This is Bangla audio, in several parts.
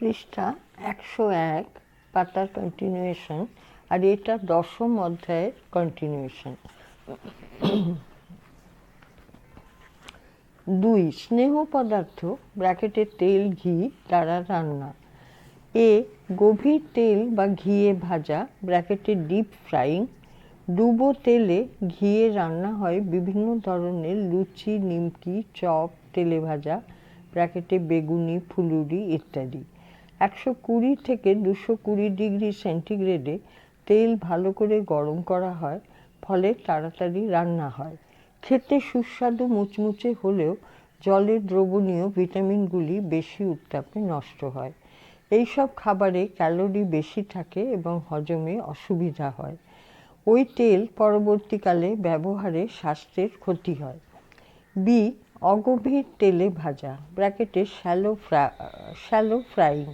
পৃষ্ঠা একশো এক, পাতার কন্টিনিউয়েশন আর এটা দশম অধ্যায়ের কন্টিনিউয়েশন দুই, স্নেহ পদার্থ ব্র্যাকেটে তেল, ঘি, দ্বারা রান্না। এ, গভীর তেল বা ঘিয়ে ভাজা ব্র্যাকেটে ডিপ ফ্রাইং ডুবো তেলে ঘিয়ে রান্না হয় বিভিন্ন ধরনের লুচি, নিমকি, চপ, তেলে ভাজা ব্র্যাকেটে বেগুনি, ফুলুরি ইত্যাদি। একশো কুড়ি থেকে দুশো কুড়ি ডিগ্রি সেন্টিগ্রেডে তেল ভালো করে গরম করা হয়, ফলে তাড়াতাড়ি রান্না হয়। খেতে সুস্বাদু মুচমুচে হলেও জলের দ্রবণীয় ভিটামিনগুলি বেশি উত্তাপে নষ্ট হয়। এইসব খাবারে ক্যালোরি বেশি থাকে এবং হজমে অসুবিধা হয়। ওই তেল পরবর্তীকালে ব্যবহারে স্বাস্থ্যের ক্ষতি হয়। বি, অগভীর তেলে ভাজা, ব্র্যাকেটে শ্যালো ফ্রা শ্যালো ফ্রাইং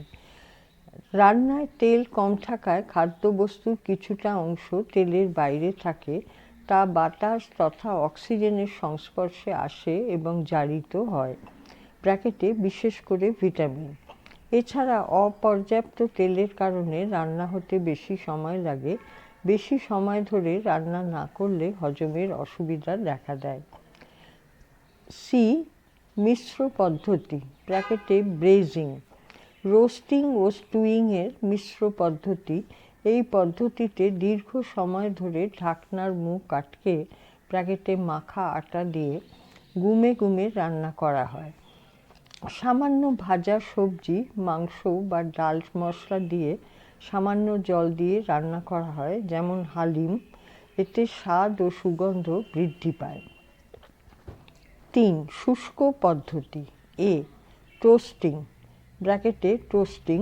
রান্নায় তেল কম থাকায় খাদ্যবস্তুর কিছুটা অংশ তেলের বাইরে থাকে, তা বাতাস তথা অক্সিজেনের সংস্পর্শে আসে এবং জারিত হয়। ব্র্যাকেটে বিশেষ করে ভিটামিন। এছাড়া অপর্যাপ্ত তেলের কারণে রান্না হতে বেশি সময় লাগে। বেশি সময় ধরে রান্না না করলে হজমের অসুবিধা দেখা দেয়। সি, মিশ্র পদ্ধতি। ব্র্যাকেটে ব্রেজিং। রোস্টিং ও স্টুইংয়ের মিশ্র পদ্ধতি। এই পদ্ধতিতে দীর্ঘ সময় ধরে ঢাকনার মুখ আটকে প্যাকেটে মাখা আটা দিয়ে গুমে গুমে রান্না করা হয়। সামান্য ভাজা সবজি, মাংস বা ডাল মশলা দিয়ে সামান্য জল দিয়ে রান্না করা হয়, যেমন হালিম। এতে স্বাদ ও সুগন্ধ বৃদ্ধি পায়। তিন, শুষ্ক পদ্ধতি। এ, টোস্টিং। ব্র্যাকেটে টোস্টিং,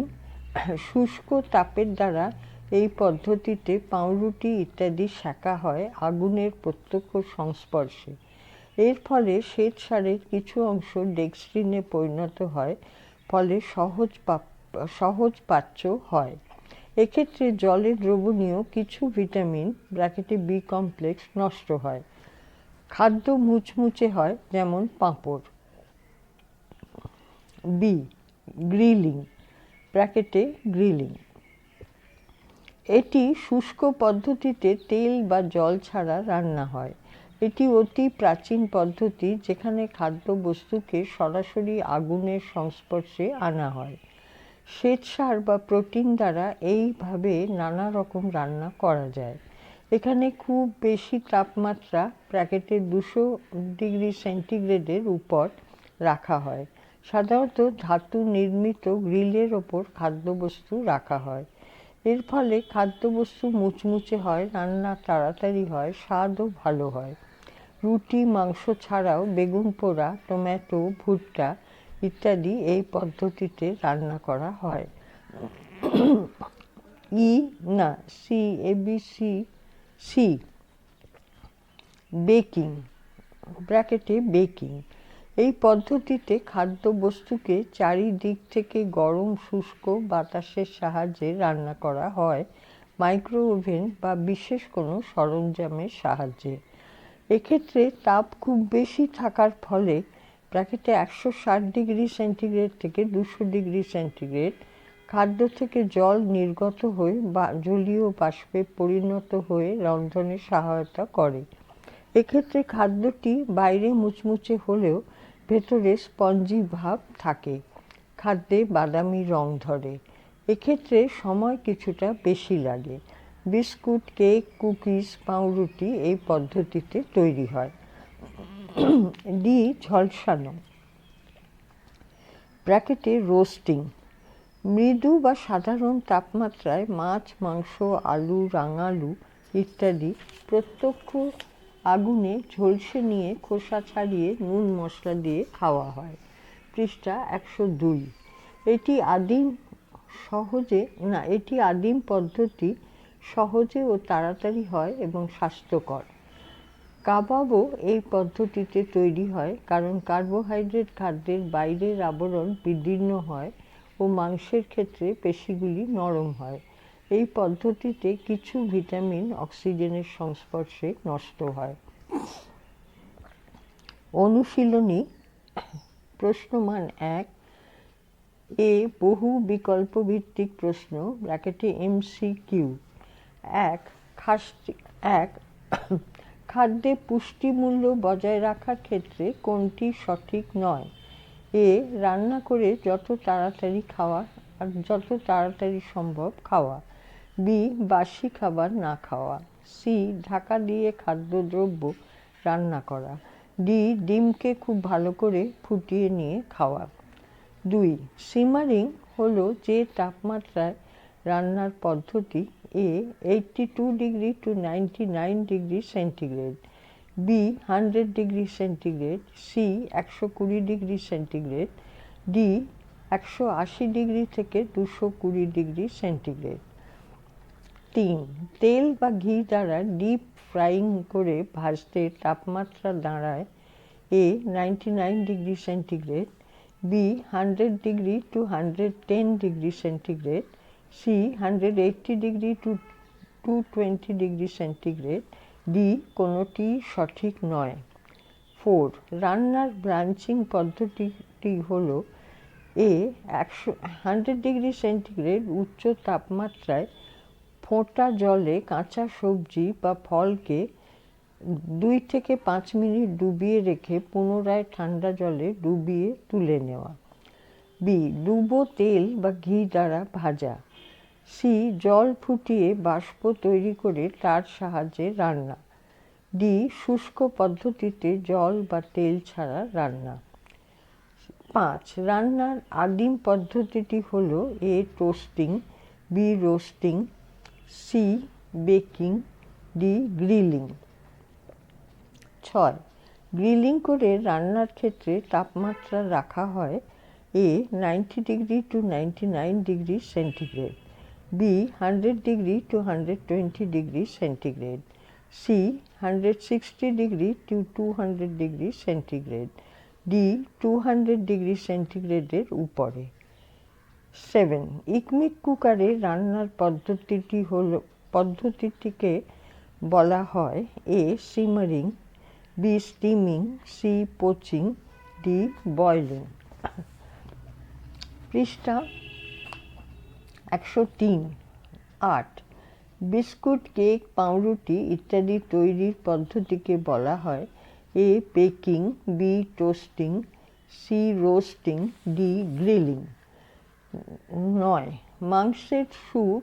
শুষ্ক তাপের দ্বারা এই পদ্ধতিতে পাউরুটি ইত্যাদি সেঁকা হয় আগুনের প্রত্যক্ষ সংস্পর্শে। এর ফলে শ্বেত সারের কিছু অংশ ডেক্সট্রিনে পরিণত হয়, ফলে সহজ সহজ পাচ্য হয়। এক্ষেত্রে জলে দ্রবণীয় কিছু ভিটামিন ব্র্যাকেটে বি কমপ্লেক্স নষ্ট হয়। খাদ্য মুচমুচে হয়, যেমন পাঁপড়। বি গ্রিলিং, ব্র্যাকেটে গ্রিলিং। এটি শুষ্ক পদ্ধতিতে তেল বা জল ছাড়া রান্না হয়। এটি অতি প্রাচীন পদ্ধতি যেখানে খাদ্যবস্তুকে সরাসরি আগুনের সংস্পর্শে আনা হয়। শ্বেতসার বা প্রোটিন দ্বারা এইভাবে নানা রকম রান্না করা যায়। এখানে খুব বেশি তাপমাত্রা প্যাকেটে দুশো ডিগ্রি সেন্টিগ্রেডের উপর রাখা হয়। সাধারণত ধাতু নির্মিত গ্রিলের ওপর খাদ্যবস্তু রাখা হয়। এর ফলে খাদ্যবস্তু মুচমুচে হয়, রান্না তাড়াতাড়ি হয়, স্বাদও ভালো হয়। রুটি, মাংস ছাড়াও বেগুন পোড়া, টমেটো, ভুট্টা ইত্যাদি এই পদ্ধতিতে রান্না করা হয়। ই, না, সি এবিসি সি, বেকিং, ব্র্যাকেটে বেকিং। এই পদ্ধতিতে খাদ্যবস্তুকে চারিদিক থেকে গরম, শুষ্ক বাতাসের সাহায্যে রান্না করা হয় মাইক্রো ওভেন বা বিশেষ কোনো সরঞ্জামের সাহায্যে। এক্ষেত্রে তাপ খুব বেশি থাকার ফলে ব্র্যাকেটে একশো ষাট ডিগ্রি সেন্টিগ্রেড থেকে দুশো ডিগ্রি সেন্টিগ্রেড খাদ্য থেকে জল নির্গত হয়ে বা জলীয় বাষ্পে পরিণত হয়ে রন্ধনে সহায়তা করে। এক্ষেত্রে খাদ্যটি বাইরে মুচমুচে হলেও ভেতরে স্পঞ্জি ভাব থাকে। খাদ্যে বাদামি রং ধরে। এক্ষেত্রে সময় কিছুটা বেশি লাগে। বিস্কুট, কেক, কুকিজ, পাউরুটি এই পদ্ধতিতে তৈরি হয়। ডি, ঝলসানো। ব্র্যাকেটে রোস্টিং। মৃদু বা সাধারণ তাপমাত্রায় মাছ, মাংস, আলু, রাঙালু ইত্যাদি প্রত্যক্ষ আগুনে ঝলসে নিয়ে খোসা ছাড়িয়ে নুন মশলা দিয়ে খাওয়া হয়। পৃষ্ঠা একশো দুই। এটি আদিম সহজে, না, এটি আদিম পদ্ধতি সহজে ও তাড়াতাড়ি হয় এবং স্বাস্থ্যকর। কাবাবও এই পদ্ধতিতে তৈরি হয় কারণ কার্বোহাইড্রেট খাদ্যের বাইরের আবরণ বিদীর্ণ হয় ও মাংসের ক্ষেত্রে পেশিগুলি নরম হয়। এই পদ্ধতিতে কিছু ভিটামিন অক্সিজেনের সংস্পর্শে নষ্ট হয়। অনুশীলনী, প্রশ্নমান এক, এ বহু বিকল্প ভিত্তিক প্রশ্ন ব্র্যাকেটে এমসি কিউ এক, খাসটি, এক, খাদ্যে পুষ্টিমূল্য বজায় রাখার ক্ষেত্রে কোনটি সঠিক নয়? এ, রান্না করে যত তাড়াতাড়ি খাওয়া আর যত তাড়াতাড়ি সম্ভব খাওয়া। বি, বাসি খাবার না খাওয়া। সি, ঢাকা দিয়ে খাদ্যদ্রব্য রান্না করা। ডি, ডিমকে খুব ভালো করে ফুটিয়ে নিয়ে খাওয়া। দুই সিমারিং হলো যে তাপমাত্রায় রান্নার পদ্ধতি, A eighty two degree to ninety nine degree centigrade, B hundred degree centigrade, C একশো কুড়ি ডিগ্রি সেন্টিগ্রেড, ডি একশো আশি ডিগ্রি থেকে দুশো কুড়ি ডিগ্রি সেন্টিগ্রেড। তিন। তেল বা ঘি দ্বারা ডিপ ফ্রাইং করে ভাজতে তাপমাত্রা দাঁড়ায় A ninety nine degree centigrade B hundred degree to hundred ten degree centigrade C hundred eighty degree to two twenty degree centigrade D কোনোটি সঠিক নয়। ফোর রান্নার ব্রাঞ্চিং পদ্ধতিটি হল এ একশো হান্ড্রেড ডিগ্রি সেন্টিগ্রেড উচ্চ তাপমাত্রায় ফোঁটা জলে কাঁচা সবজি বা ফলকে দুই থেকে পাঁচ মিনিট ডুবিয়ে রেখে পুনরায় ঠান্ডা জলে ডুবিয়ে তুলে নেওয়া। বি, ডুবো তেল বা ঘি দ্বারা ভাজা। সি, জল ফুটিয়ে বাষ্প তৈরি করে তার সাহায্যে রান্না। ডি, শুষ্ক পদ্ধতিতে জল বা তেল ছাড়া রান্না। পাঁচ, রান্নার আদিম পদ্ধতিটি হল A toasting, B roasting C baking D grilling. ছয়, গ্রিলিং করে রান্নার ক্ষেত্রে তাপমাত্রা রাখা হয় A ninety degree to ninety nine degree centigrade, B hundred degree to hundred twenty degree centigrade, C hundred sixty degree to two hundred degree centigrade, D two hundred degree সেন্টিগ্রেডের উপরে। সেভেন। ইকমিক কুকারে রান্নার পদ্ধতিটি হল, পদ্ধতিটিকে বলা হয় A simmering, B steaming, C poaching, D boiling. পৃষ্ঠা একশো তিন, আট। বিস্কুট, কেক, পাউরুটি ইত্যাদি তৈরির পদ্ধতিকে বলা হয় A baking, B toasting, C roasting, D grilling. নয়। মাংসের স্যুপ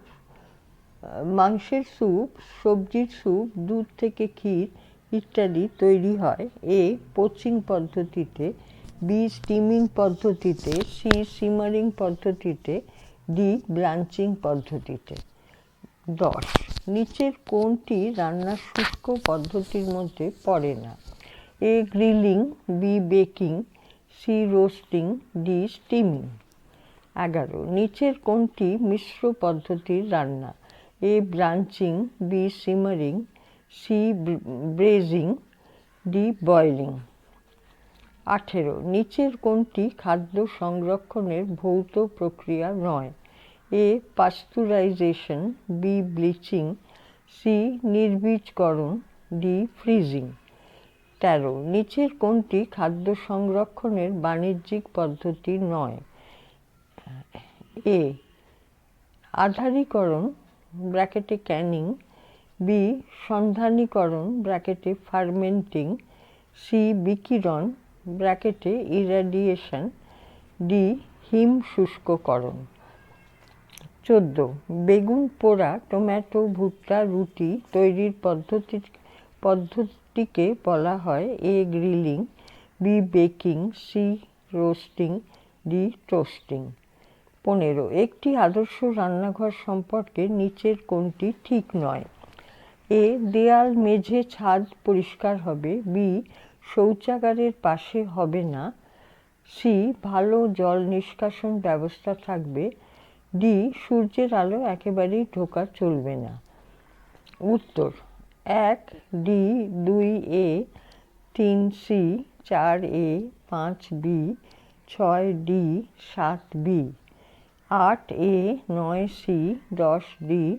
মাংসের স্যুপ, সবজির স্যুপ, দুধ থেকে ক্ষীর ইত্যাদি তৈরি হয়। এ পোচিং পদ্ধতিতে বি স্টিমিং পদ্ধতিতে, সি সিমারিং পদ্ধতিতে, ডি ব্লাঞ্চিং পদ্ধতিতে। দশ। নিচের কোনটি রান্নার শুষ্ক পদ্ধতির মধ্যে পড়ে না? A grilling, B baking, C roasting, D steaming. এগারো। নিচের কোনটি মিশ্র পদ্ধতির রান্না? A blanching, B simmering, C braising, D boiling. আঠেরো। নিচের কোনটি খাদ্য সংরক্ষণের ভৌত প্রক্রিয়া নয়? A pasteurization, B bleaching, C নির্বীজকরণ, D freezing. তেরো। নিচের কোনটি খাদ্য সংরক্ষণের বাণিজ্যিক পদ্ধতি নয়? এ আধারীকরণ ব্র্যাকেটে ক্যানিং বি সন্ধানীকরণ ব্র্যাকেটে ফার্মেন্টিং সি বিকিরণ ব্র্যাকেটে ইরাডিয়েশন ডি হিম শুষ্ককরণ। চোদ্দ. বেগুন পোড়া, টমেটো, ভুট্টা, রুটি তৈরির পদ্ধতি পদ্ধতিকে বলা হয় A grilling B baking C roasting D toasting পনেরো। একটি আদর্শ রান্নাঘর সম্পর্কে নিচের কোনটি ঠিক নয়? এ, দেয়াল মেঝে ছাদ পরিষ্কার হবে। বি, শৌচাগারের পাশে হবে না। সি, ভালো জল নিষ্কাশন ব্যবস্থা থাকবে। ডি, সূর্যের আলো একেবারেই ঢোকা চলবে না। উত্তর, এক, ডি, দুই, এ, তিন, সি, চার, এ, পাঁচ, বি, ছয়, ডি, সাত, বি। আট এ নয় সি দশ ডি,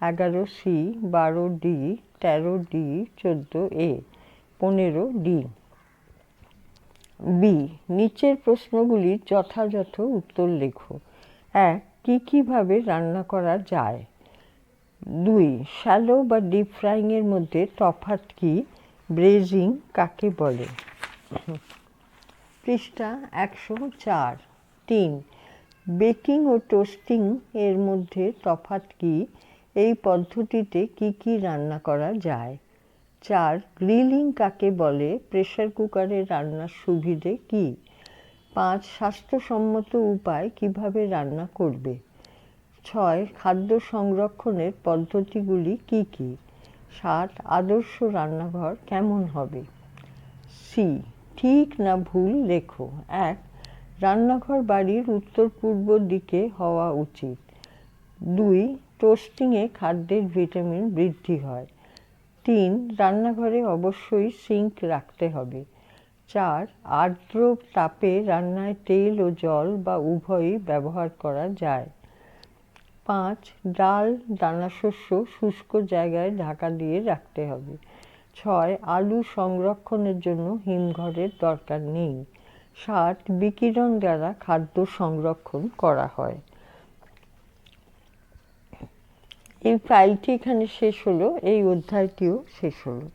এগারো সি বারো ডি, তেরো ডি, চোদ্দ এ, পনেরো ডি। বি, নিচের প্রশ্নগুলির যথাযথ উত্তর লেখো। এক, কী কীভাবে রান্না করা যায়? দুই, শ্যালো বা ডিপ ফ্রাইংয়ের মধ্যে তফাৎ কি? ব্রেজিং কাকে বলে? পৃষ্ঠা একশো চার। তিন বেকিং ও টোস্টিং এর মধ্যে তফাৎ কি? এই পদ্ধতিতে কি কি রান্না করা যায়? চার, গ্রিলিং কাকে বলে? প্রেশার কুকারে রান্নার সুবিধে কি? পাঁচ, স্বাস্থ্যসম্মত উপায় কীভাবে রান্না করবে? ছয়, খাদ্য সংরক্ষণের পদ্ধতিগুলি কি কি? সাত, আদর্শ রান্নাঘর কেমন হবে? সি, ঠিক না ভুল লেখো। এক রান্নাঘর বাড়ির উত্তর পূর্ব দিকে হওয়া উচিত। দুই, টোস্টিংয়ে খাদ্যের ভিটামিন বৃদ্ধি হয়। তিন, রান্নাঘরে অবশ্যই সিঙ্ক রাখতে হবে। চার, আর্দ্র তাপে রান্নায় তেল ও জল বা উভয়ই ব্যবহার করা যায়। পাঁচ, ডাল, দানাশস্য শুষ্ক জায়গায় ঢাকা দিয়ে রাখতে হবে। ছয়, আলু সংরক্ষণের জন্য হিমঘরের দরকার নেই। সাত বিকিরণ দ্বারা খাদ্য সংরক্ষণ করা হয়। এই ফাইলটি এখানে শেষ হলো, এই অধ্যায়টিও শেষ হলো।